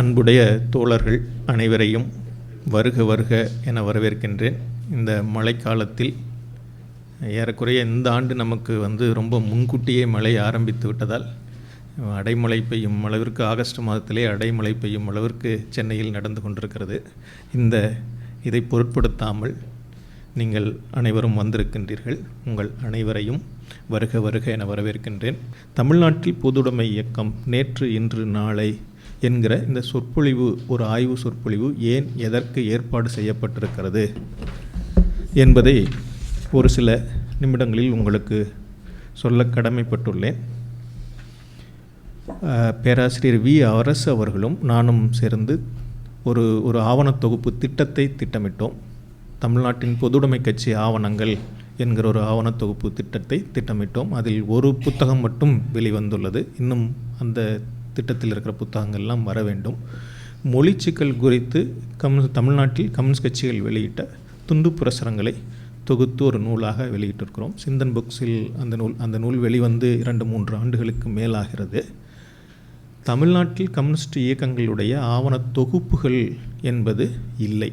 அன்புடைய தோழர்கள் அனைவரையும் வருக வருக என வரவேற்கின்றேன். இந்த மழைக்காலத்தில் ஏறக்குறைய இந்த ஆண்டு நமக்கு வந்து ரொம்ப முன்கூட்டியே மழை ஆரம்பித்து விட்டதால் அடைமழை பெய்யும் அளவிற்கு ஆகஸ்ட் மாதத்திலே அடைமழை பெய்யும் அளவிற்கு சென்னையில் நடந்து கொண்டிருக்கிறது. இந்த இதை பொருட்படுத்தாமல் நீங்கள் அனைவரும் வந்திருக்கின்றீர்கள். உங்கள் அனைவரையும் வருக வருக என வரவேற்கின்றேன். தமிழ்நாட்டில் பொதுவுடைமை இயக்கம் நேற்று இன்று நாளை என்கிற இந்த சொற்பொழிவு ஒரு ஆய்வு சொற்பொழிவு ஏன் எதற்கு ஏற்பாடு செய்யப்பட்டிருக்கிறது என்பதை ஒரு சில நிமிடங்களில் உங்களுக்கு சொல்ல கடமைப்பட்டுள்ளேன். பேராசிரியர் வி. அரசு அவர்களும் நானும் சேர்ந்து ஒரு ஒரு ஆவண தொகுப்பு திட்டத்தை திட்டமிட்டோம். தமிழ்நாட்டின் பொதுவுடைமை கட்சி ஆவணங்கள் என்கிற ஒரு ஆவண தொகுப்பு திட்டத்தை திட்டமிட்டோம். அதில் ஒரு புத்தகம் மட்டும் வெளிவந்துள்ளது. இன்னும் அந்த திட்டத்தில் இருக்கிற புத்தகங்கள்லாம் வர வேண்டும். மொழி சிக்கல் குறித்து கம் தமிழ்நாட்டில் கம்யூனிஸ்ட் கட்சிகள் வெளியிட்ட துண்டு பிரசுரங்களை தொகுத்து ஒரு நூலாக வெளியிட்டிருக்கிறோம். சிந்தன் புக்ஸில் அந்த நூல் அந்த நூல் வெளிவந்து இரண்டு மூன்று ஆண்டுகளுக்கு மேலாகிறது. தமிழ்நாட்டில் கம்யூனிஸ்ட் இயக்கங்களுடைய ஆவணத் தொகுப்புகள் என்பது இல்லை.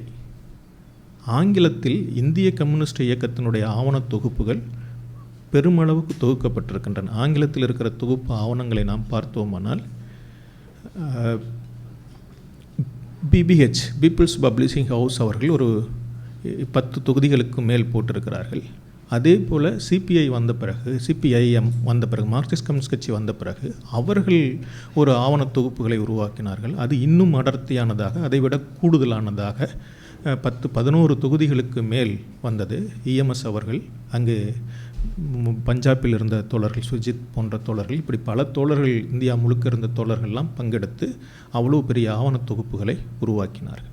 ஆங்கிலத்தில் இந்திய கம்யூனிஸ்ட் இயக்கத்தினுடைய ஆவணத் தொகுப்புகள் பெருமளவுக்கு தொகுக்கப்பட்டிருக்கின்றன. ஆங்கிலத்தில் இருக்கிற தொகுப்பு ஆவணங்களை நாம் பார்த்தோமானால் பிபிஹெச் பீப்புள்ஸ் பப்ளிஷிங் ஹவுஸ் அவர்கள் ஒரு பத்து தொகுதிகளுக்கு மேல் போட்டிருக்கிறார்கள். அதே போல் சிபிஐ வந்த பிறகு சிபிஐஎம் வந்த பிறகு மார்க்சிஸ்ட் கம்யூனிஸ்ட் கட்சி வந்த பிறகு அவர்கள் ஒரு ஆவணத் தொகுப்புகளை உருவாக்கினார்கள். அது இன்னும் அடர்த்தியானதாக அதைவிட கூடுதலானதாக பத்து பதினோரு தொகுதிகளுக்கு மேல் வந்தது. இஎம்எஸ் அவர்கள் அங்கு பஞ்சாபில் இருந்த தோழர்கள் சுஜித் போன்ற தோழர்கள் இப்படி பல தோழர்கள் இந்தியா முழுக்க இருந்த தோழர்கள்லாம் பங்கெடுத்து அவ்வளோ பெரிய ஆவணத் தொகுப்புகளை உருவாக்கினார்கள்.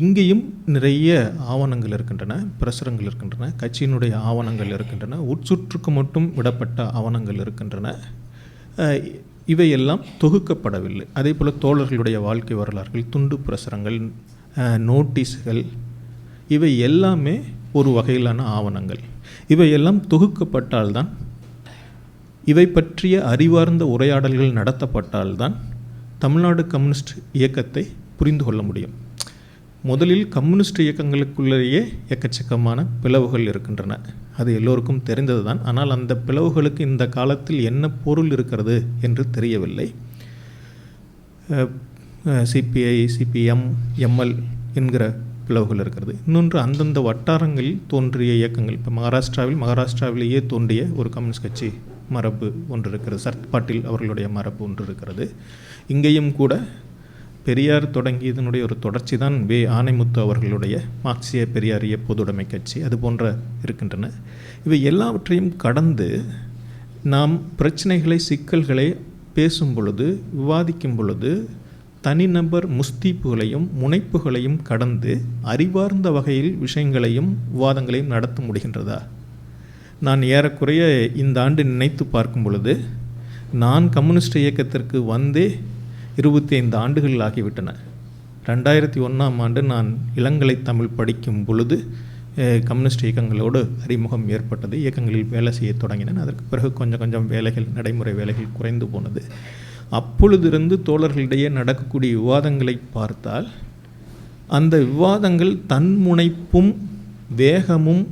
இங்கேயும் நிறைய ஆவணங்கள் இருக்கின்றன பிரசுரங்கள் இருக்கின்றன கட்சியினுடைய ஆவணங்கள் இருக்கின்றன உட்சுற்றுக்கு மட்டும் விடப்பட்ட ஆவணங்கள் இருக்கின்றன. இவையெல்லாம் தொகுக்கப்படவில்லை. அதே போல் தோழர்களுடைய வாழ்க்கை வரலாறுகள் துண்டு பிரசுரங்கள் நோட்டீஸ்கள் இவை எல்லாமே ஒரு வகையிலான ஆவணங்கள். இவையெல்லாம் தொகுக்கப்பட்டால்தான் இவை பற்றிய அறிவார்ந்த உரையாடல்கள் நடத்தப்பட்டால்தான் தமிழ்நாடு கம்யூனிஸ்ட் இயக்கத்தை புரிந்து கொள்ள முடியும். முதலில் கம்யூனிஸ்ட் இயக்கங்களுக்குள்ளேயே எக்கச்சக்கமான பிளவுகள் இருக்கின்றன. அது எல்லோருக்கும் தெரிந்தது தான் ஆனால் அந்த பிளவுகளுக்கு இந்த காலத்தில் என்ன பொருள் இருக்கிறது என்று தெரியவில்லை. சிபிஐ சிபிஎம் எம்எல் என்கிற பிளவுகள் இருக்கிறது. இன்னொன்று அந்தந்த வட்டாரங்களில் தோன்றிய இயக்கங்கள். இப்போ மகாராஷ்டிராவில் மகாராஷ்டிராவிலேயே தோன்றிய ஒரு கம்யூனிஸ்ட் கட்சி மரபு ஒன்று இருக்கிறது. சரத் பாட்டில் அவர்களுடைய மரபு ஒன்று இருக்கிறது. இங்கேயும் கூட பெரியார் தொடங்கியதனுடைய ஒரு தொடர்ச்சி தான் வே. ஆனைமுத்து அவர்களுடைய மார்க்சிய பெரியாரிய பொதுடைமை கட்சி. அது போன்ற இருக்கின்றன. இவை எல்லாவற்றையும் கடந்து நாம் பிரச்சனைகளை சிக்கல்களை பேசும் பொழுது விவாதிக்கும் பொழுது தனிநபர் முஸ்தீப்புகளையும் முனைப்புகளையும் கடந்து அறிவார்ந்த வகையில் விஷயங்களையும் விவாதங்களையும் நடத்த முடிகின்றதா? நான் ஏறக்குறைய இந்த ஆண்டு நினைத்து பார்க்கும் பொழுது நான் கம்யூனிஸ்ட் இயக்கத்திற்கு வந்தே இருபத்தி ஐந்து ஆண்டுகள் ஆகிவிட்டன. ரெண்டாயிரத்தி ஒன்றாம் ஆண்டு நான் இளங்கலை தமிழ் படிக்கும் பொழுது கம்யூனிஸ்ட் இயக்கங்களோடு அறிமுகம் ஏற்பட்டது. இயக்கங்களில் வேலை செய்ய தொடங்கினேன். அதற்கு பிறகு கொஞ்சம் கொஞ்சம் வேலைகள் நடைமுறை வேலைகள் குறைந்து போனது. அப்பொழுதிருந்து தோழர்களிடையே நடக்கக்கூடிய விவாதங்களை பார்த்தால் அந்த விவாதங்கள் தன்முனைப்பும் வேகமும்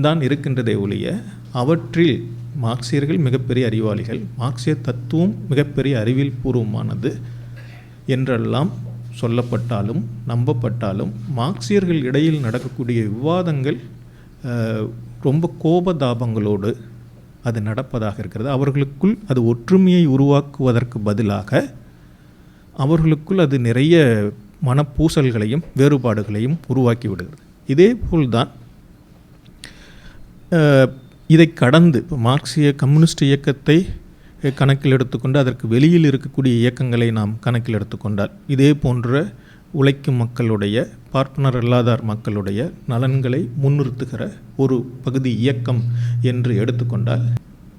தான் இருக்கின்றதே ஒழிய அவற்றில் மார்க்சியர்கள் மிகப்பெரிய அறிவாளிகள் மார்க்சிய தத்துவம் மிகப்பெரிய அறிவியல் பூர்வமானது என்றெல்லாம் சொல்லப்பட்டாலும் நம்பப்பட்டாலும் மார்க்சியர்கள் இடையில் நடக்கக்கூடிய விவாதங்கள் ரொம்ப கோபதாபங்களோடு அது நடப்பதாக இருக்கிறது. அவர்களுக்குள் அது ஒற்றுமையை உருவாக்குவதற்கு பதிலாக அவர்களுக்குள் அது நிறைய மனப்பூசல்களையும் வேறுபாடுகளையும் உருவாக்கி விடுகிறது. இதே போல்தான் இதை கடந்து இப்போ மார்க்சிய கம்யூனிஸ்ட் இயக்கத்தை கணக்கில் எடுத்துக்கொண்டு அதற்கு வெளியில் இருக்கக்கூடிய இயக்கங்களை நாம் கணக்கில் எடுத்துக்கொண்டால் இதே போன்ற உழைக்கும் மக்களுடைய பார்ப்பனர் அல்லாதார் மக்களுடைய நலன்களை முன்னிறுத்துகிற ஒரு பகுதி இயக்கம் என்று எடுத்துக்கொண்டால்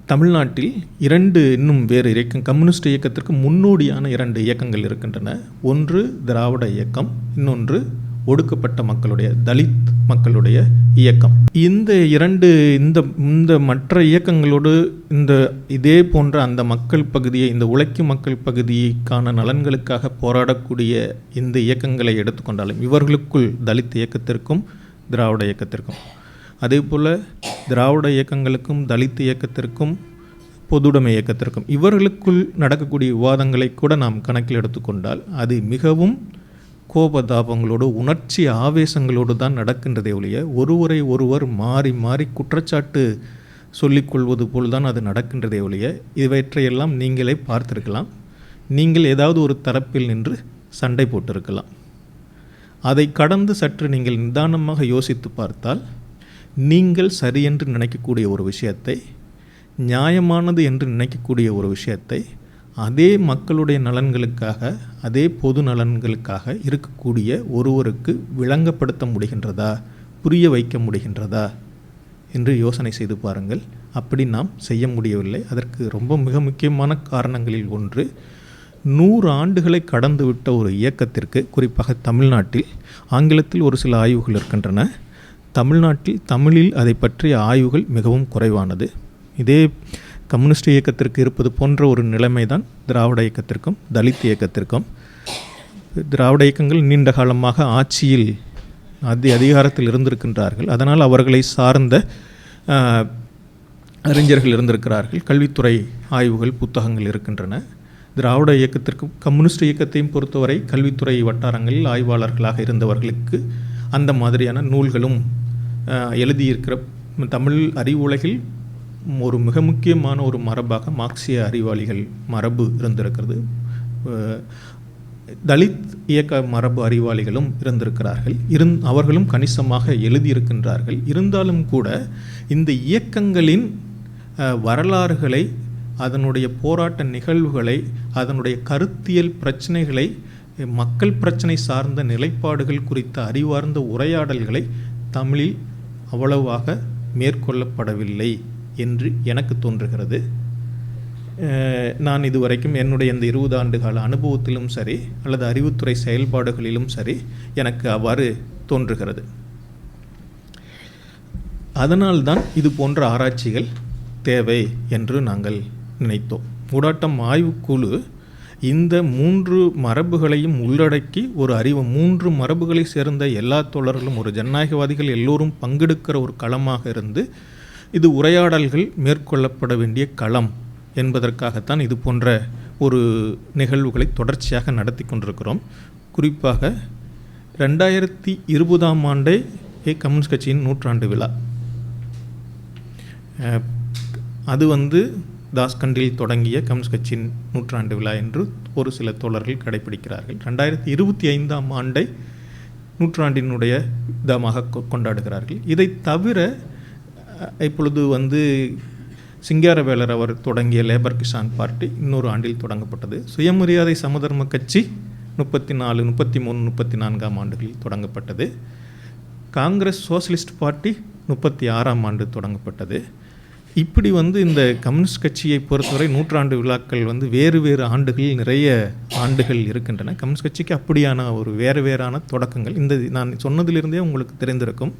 தமிழ்நாட்டில் இரண்டு இன்னும் வேறு இயக்கம் கம்யூனிஸ்ட் இயக்கத்திற்கு முன்னோடியான இரண்டு இயக்கங்கள் இருக்கின்றன. ஒன்று திராவிட இயக்கம் இன்னொன்று ஒடுக்கப்பட்ட மக்களுடைய தலித் மக்களுடைய இயக்கம். இந்த இரண்டு இந்த இந்த மற்ற இயக்கங்களோடு இந்த இதே போன்ற அந்த மக்கள் பகுதியை இந்த உழைக்கும் மக்கள் பகுதிக்கான நலன்களுக்காக போராடக்கூடிய இந்த இயக்கங்களை எடுத்துக்கொண்டாலும் இவர்களுக்குள் தலித் இயக்கத்திற்கும் திராவிட இயக்கத்திற்கும். அதே போல் திராவிட இயக்கங்களுக்கும் தலித் இயக்கத்திற்கும் பொதுவுடைமை இயக்கத்திற்கும் இவர்களுக்குள் நடக்கக்கூடிய விவாதங்களை கூட நாம் கணக்கில் எடுத்துக்கொண்டால் அது மிகவும் கோபதாபங்களோடு உணர்ச்சி ஆவேசங்களோடு தான் நடக்கின்றதே ஒழிய ஒருவரை ஒருவர் மாறி மாறி குற்றச்சாட்டு சொல்லிக்கொள்வது போல் தான் அது நடக்கின்றதே ஒழிய இவற்றையெல்லாம் நீங்களே பார்த்திருக்கலாம். நீங்கள் ஏதாவது ஒரு தரப்பில் நின்று சண்டை போட்டிருக்கலாம். அதை கடந்து சற்று நீங்கள் நிதானமாக யோசித்து பார்த்தால் நீங்கள் சரியென்று நினைக்கக்கூடிய ஒரு விஷயத்தை நியாயமானது என்று நினைக்கக்கூடிய ஒரு விஷயத்தை அதே மக்களுடைய நலன்களுக்காக அதே பொது நலன்களுக்காக இருக்கக்கூடிய ஒருவருக்கு விளங்கப்படுத்த முடிகின்றதா? புரிய வைக்க முடிகின்றதா? என்று யோசனை செய்து பாருங்கள். அப்படி நாம் செய்ய முடியவில்லை. அதற்கு ரொம்ப மிக முக்கியமான காரணங்களில் ஒன்று நூறு ஆண்டுகளை கடந்துவிட்ட ஒரு இயக்கத்திற்கு குறிப்பாக தமிழ்நாட்டில் ஆங்கிலத்தில் ஒரு சில ஆய்வுகள் இருக்கின்றன. தமிழ்நாட்டில் தமிழில் அதை பற்றிய ஆய்வுகள் மிகவும் குறைவானது. இதே கம்யூனிஸ்ட் இயக்கத்திற்கு இருப்பது போன்ற ஒரு நிலைமை தான் திராவிட இயக்கத்திற்கும் தலித் இயக்கத்திற்கும். திராவிட இயக்கங்கள் நீண்ட காலமாக ஆட்சியில் அதி அதிகாரத்தில் இருந்திருக்கின்றார்கள். அதனால் அவர்களை சார்ந்த அறிஞர்கள் இருந்திருக்கிறார்கள். கல்வித்துறை ஆய்வுகள் புத்தகங்கள் இருக்கின்றன. திராவிட இயக்கத்திற்கும் கம்யூனிஸ்ட் இயக்கத்தையும் பொறுத்தவரை கல்வித்துறை வட்டாரங்களில் ஆய்வாளர்களாக இருந்தவர்களுக்கு அந்த மாதிரியான நூல்களும் எழுதியிருக்கிற தமிழ் அறிவுலகில் ஒரு மிக முக்கியமான ஒரு மரபாக மார்க்சிய அறிவாளிகள் மரபு இருந்திருக்கிறது. தலித் இயக்க மரபு அறிவாளிகளும் இருந்திருக்கிறார்கள். இருந் அவர்களும் கணிசமாக எழுதியிருக்கின்றார்கள். இருந்தாலும் கூட இந்த இயக்கங்களின் வரலாறுகளை அதனுடைய போராட்ட நிகழ்வுகளை அதனுடைய கருத்தியல் பிரச்சனைகளை மக்கள் பிரச்சனை சார்ந்த நிலைப்பாடுகள் குறித்த அறிவார்ந்த உரையாடல்களை தமிழில் அவ்வளவாக மேற்கொள்ளப்படவில்லை. என்று எனக்கு தோன்றுகிறது. நான் இதுவரைக்கும் என்னுடைய இந்த இருபது ஆண்டு கால அனுபவத்திலும் சரி அல்லது அறிவுத்துறை செயல்பாடுகளிலும் சரி எனக்கு அவ்வாறு தோன்றுகிறது. அதனால்தான் இது போன்ற ஆராய்ச்சிகள் தேவை என்று நாங்கள் நினைத்தோம். ஊடாட்டம் ஆய்வுக்குழு இந்த மூன்று மரபுகளையும் உள்ளடக்கி ஒரு அறிவு மூன்று மரபுகளை சேர்ந்த எல்லா தோழர்களும் ஒரு ஜனநாயகவாதிகள் எல்லோரும் பங்கெடுக்கிற ஒரு களமாக இருந்து இது உரையாடல்கள் மேற்கொள்ளப்பட வேண்டிய களம் என்பதற்காகத்தான் இது போன்ற ஒரு நிகழ்வுகளை தொடர்ச்சியாக நடத்தி கொண்டிருக்கிறோம். குறிப்பாக ரெண்டாயிரத்தி இருபதாம் ஆண்டே ஏ கம்யூனிஸ்ட் கட்சியின் நூற்றாண்டு விழா. அஹ், அது வந்து தாஸ்கண்டில் தொடங்கிய கம்யூனிஸ்ட் கட்சியின் நூற்றாண்டு விழா என்று ஒரு சில தோழர்கள் கடைபிடிக்கிறார்கள். ரெண்டாயிரத்தி இருபத்தி ஐந்தாம் ஆண்டை நூற்றாண்டினுடைய விதமாக கொ- கொண்டாடுகிறார்கள். இதை தவிர இப்பொழுது வந்து சிங்காரவேலர் அவர் தொடங்கிய லேபர் கிசான் பார்ட்டி இன்னொரு ஆண்டில் தொடங்கப்பட்டது. சுயமரியாதை சமதர்ம கட்சி முப்பத்தி நாலு முப்பத்தி மூணு முப்பத்தி நான்காம் ஆண்டுகளில் தொடங்கப்பட்டது. காங்கிரஸ் சோஷலிஸ்ட் பார்ட்டி முப்பத்தி ஆறாம் ஆண்டு தொடங்கப்பட்டது. இப்படி வந்து இந்த கம்யூனிஸ்ட் கட்சியை பொறுத்தவரை நூற்றாண்டு விழாக்கள் வந்து வேறு வேறு ஆண்டுகளில் நிறைய ஆண்டுகள் இருக்கின்றன. கம்யூனிஸ்ட் கட்சிக்கு அப்படியான ஒரு வேறு வேறான தொடக்கங்கள். இந்த நான் சொன்னதிலிருந்தே உங்களுக்கு தெரிந்திருக்கும்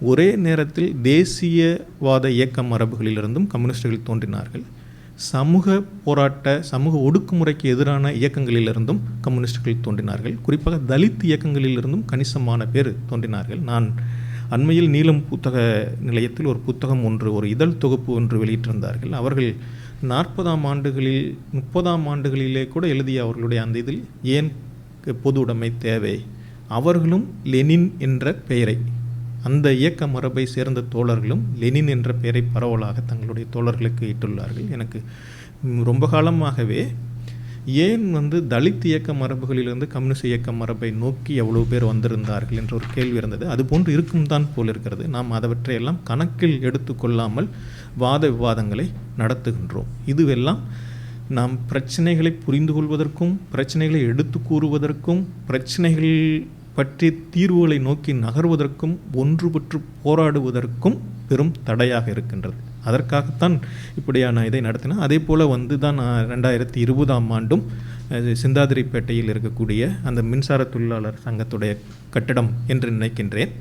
ஒரே நேரத்தில் தேசியவாத இயக்க மரபுகளிலிருந்தும் கம்யூனிஸ்டுகள் தோன்றினார்கள். சமூக போராட்ட சமூக ஒடுக்குமுறைக்கு எதிரான இயக்கங்களிலிருந்தும் கம்யூனிஸ்டுகள் தோன்றினார்கள். குறிப்பாக தலித் இயக்கங்களிலிருந்தும் கணிசமான பேர் தோன்றினார்கள். நான் அண்மையில் நீலம் புத்தக நிலையத்தில் ஒரு புத்தகம் ஒன்று ஒரு இதழ் தொகுப்பு ஒன்று வெளியிட்டிருந்தார்கள். அவர்கள் நாற்பதாம் ஆண்டுகளில் முப்பதாம் ஆண்டுகளிலே கூட எழுதிய அவர்களுடைய அந்த இதில் ஏன் பொது உடைமை தேவை? அவர்களும் லெனின் என்ற பெயரை அந்த இயக்க மரபை சேர்ந்த தோழர்களும் லெனின் என்ற பெயரை பரவலாக தங்களுடைய தோழர்களுக்கு இட்டுள்ளார்கள். எனக்கு ரொம்ப காலமாகவே ஏன் வந்து தலித் இயக்க மரபுகளிலிருந்து கம்யூனிஸ்ட் இயக்க மரபை நோக்கி எவ்வளவு பேர் வந்திருந்தார்கள் என்ற ஒரு கேள்வி இருந்தது. அதுபோன்று இருக்கும் தான் போல் இருக்கிறது. நாம் அதவற்றையெல்லாம் கணக்கில் எடுத்துக்கொள்ளாமல் வாத விவாதங்களை நடத்துகின்றோம். இதுவெல்லாம் நாம் பிரச்சனைகளை புரிந்து கொள்வதற்கும் பிரச்சனைகளை எடுத்து கூறுவதற்கும் பிரச்சனைகள் பற்றி தீர்வுகளை நோக்கி நகர்வதற்கும் ஒன்றுபற்று போராடுவதற்கும் பெரும் தடையாக இருக்கின்றது. அதற்காகத்தான் இப்படியான இதை நடத்தினேன் அதே போல் வந்து தான் நான் ரெண்டாயிரத்தி இருபதாம் ஆண்டும் அது சிந்தாதிரிப்பேட்டையில் இருக்கக்கூடிய அந்த மின்சார தொழிலாளர் சங்கத்துடைய கட்டடம் என்று நினைக்கின்றேன்.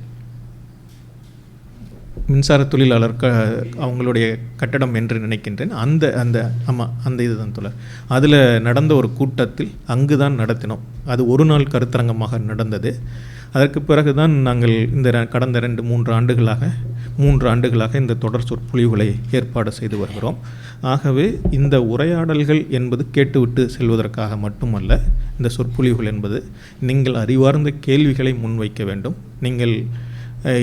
மின்சார தொழிலாளர் க அவங்களுடைய கட்டடம் என்று நினைக்கின்றேன். அந்த அந்த ஆமாம் அந்த இதுதான் தொடர் அதில் நடந்த ஒரு கூட்டத்தில் அங்கு தான் நடத்தினோம். அது ஒரு நாள் கருத்தரங்கமாக நடந்தது. அதற்கு பிறகு தான் நாங்கள் இந்த கடந்த ரெண்டு மூன்று ஆண்டுகளாக மூன்று ஆண்டுகளாக இந்த தொடர் சொற்பொழிவுகளை ஏற்பாடு செய்து வருகிறோம். ஆகவே இந்த உரையாடல்கள் என்பது கேட்டுவிட்டு செல்வதற்காக மட்டுமல்ல இந்த சொற்பொழிவுகள் என்பது நீங்கள் அறிவார்ந்த கேள்விகளை முன்வைக்க வேண்டும். நீங்கள்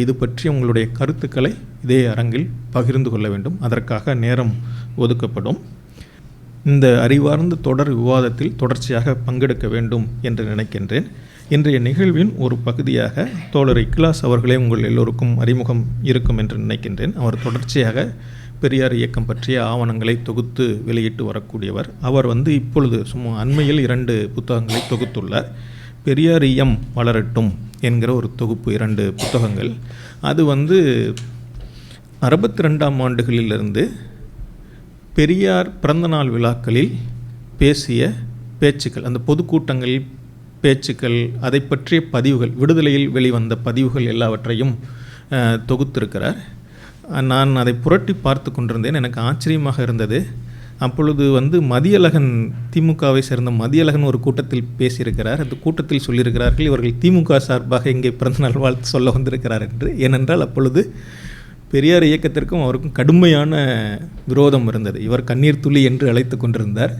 இது பற்றி உங்களுடைய கருத்துக்களை இதே அரங்கில் பகிர்ந்து கொள்ள வேண்டும். அதற்காக நேரம் ஒதுக்கப்படும். இந்த அறிவார்ந்த தொடர் விவாதத்தில் தொடர்ச்சியாக பங்கெடுக்க வேண்டும் என்று நினைக்கின்றேன். இன்றைய நிகழ்வின் ஒரு பகுதியாக தோழர் இக்லாஸ் அவர்களே உங்கள் எல்லோருக்கும் அறிமுகம் இருக்கும் என்று நினைக்கின்றேன். அவர் தொடர்ச்சியாக பெரியார் இயக்கம் பற்றிய ஆவணங்களை தொகுத்து வெளியிட்டு வரக்கூடியவர். அவர் வந்து இப்பொழுது சும்மா அண்மையில் இரண்டு புத்தகங்களை தொகுத்துள்ளார். பெரியாரியம் வளரட்டும் என்கிற ஒரு தொகுப்பு இரண்டு புத்தகங்கள். அது வந்து அறுபத்தி ரெண்டாம் ஆண்டுகளிலிருந்து பெரியார் பிறந்தநாள் விழாக்களில் பேசிய பேச்சுக்கள் அந்த பொதுக்கூட்டங்களில் பேச்சுக்கள் அதை பற்றிய பதிவுகள் விடுதலையில் வெளிவந்த பதிவுகள் எல்லாவற்றையும் தொகுத்திருக்கிறார். நான் அதை புரட்டி பார்த்து கொண்டிருந்தேன். எனக்கு ஆச்சரியமாக இருந்தது. அப்பொழுது வந்து மதியழகன் திமுகவை சேர்ந்த மதியழகன் ஒரு கூட்டத்தில் பேசியிருக்கிறார். அந்த கூட்டத்தில் சொல்லியிருக்கிறார்கள் இவர்கள் திமுக சார்பாக இங்கே பிறந்தநாள் வாழ்த்து சொல்ல வந்திருக்கிறார் என்று. ஏனென்றால் அப்பொழுது பெரியார் இயக்கத்திற்கும் அவருக்கும் கடுமையான விரோதம் இருந்தது. இவர் கண்ணீர் துளி என்று அழைத்து கொண்டிருந்தார்.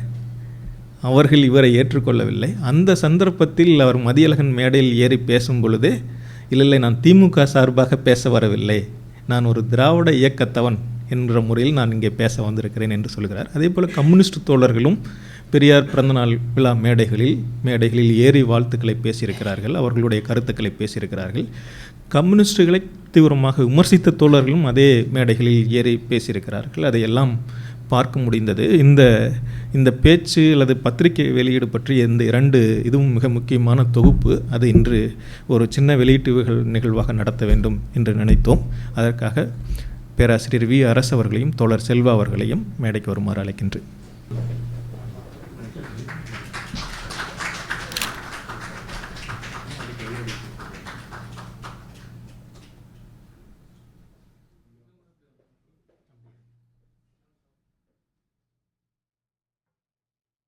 அவர்கள் இவரை ஏற்றுக்கொள்ளவில்லை. அந்த சந்தர்ப்பத்தில் அவர் மதியழகன் மேடையில் ஏறி பேசும் பொழுது இல்லை இல்லை நான் திமுக சார்பாக பேச வரவில்லை. நான் ஒரு திராவிட இயக்கத்தவன் என்ற முறையில் நான் இங்கே பேச வந்திருக்கிறேன் என்று சொல்கிறார். அதே போல் கம்யூனிஸ்ட் தோழர்களும் பெரியார் பிறந்தநாள் விழா மேடைகளில் மேடைகளில் ஏறி வாழ்த்துக்களை பேசியிருக்கிறார்கள் அவர்களுடைய கருத்துக்களை பேசியிருக்கிறார்கள். கம்யூனிஸ்டுகளை தீவிரமாக விமர்சித்த தோழர்களும் அதே மேடைகளில் ஏறி பேசியிருக்கிறார்கள். அதையெல்லாம் பார்க்க முடிந்தது. இந்த இந்த பேச்சு அல்லது பத்திரிகை வெளியீடு பற்றி இந்த இரண்டு இதுவும் மிக முக்கியமான தொகுப்பு. அது இன்று ஒரு சின்ன வெளியீட்டு நிகழ்வாக நடத்த வேண்டும் என்று நினைத்தோம். அதற்காக பேராசிரியர் வி அரசு அவர்களையும் தோழர் செல்வா அவர்களையும் மேடைக்கு வருமாறு அழைக்கின்றேன்.